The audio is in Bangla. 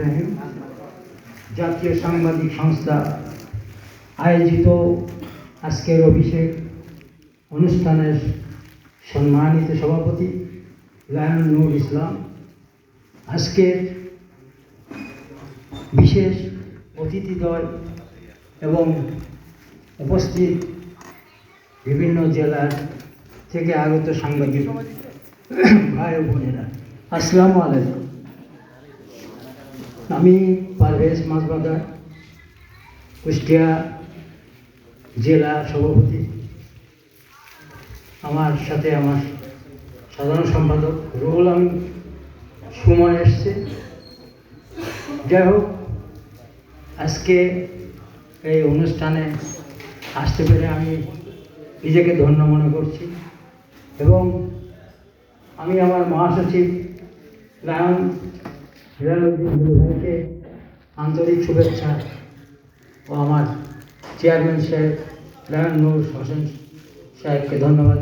রাহিম। জাতীয় সাংবাদিক সংস্থা আয়োজিত আজকের অভিষেক অনুষ্ঠানের সম্মানিত সভাপতি লায়ন নুর ইসলাম। আজকের বিশেষ অতিথিদ্বয় এবং উপস্থিত বিভিন্ন জেলার থেকে আগত সাংবাদিক, ভাই বোনেরা, আসসালামু আলাইকুম। আমি পারভেজ মাঝবাজার কুষ্টিয়া জেলা সভাপতি। আমার সাথে আমার সাধারণ সম্পাদক রুহুল আমিন সুমন এসছে। যাই হোক আজকে এই অনুষ্ঠানে আসতে পেরে আমি নিজেকে ধন্য মনে করছি এবং আমি আমার মহাসচিব হিলালুদ্দিন ভাইকে আন্তরিক শুভেচ্ছা ও আমার চেয়ারম্যান সাহেব লায়ন নূর হোসেন সাহেবকে ধন্যবাদ।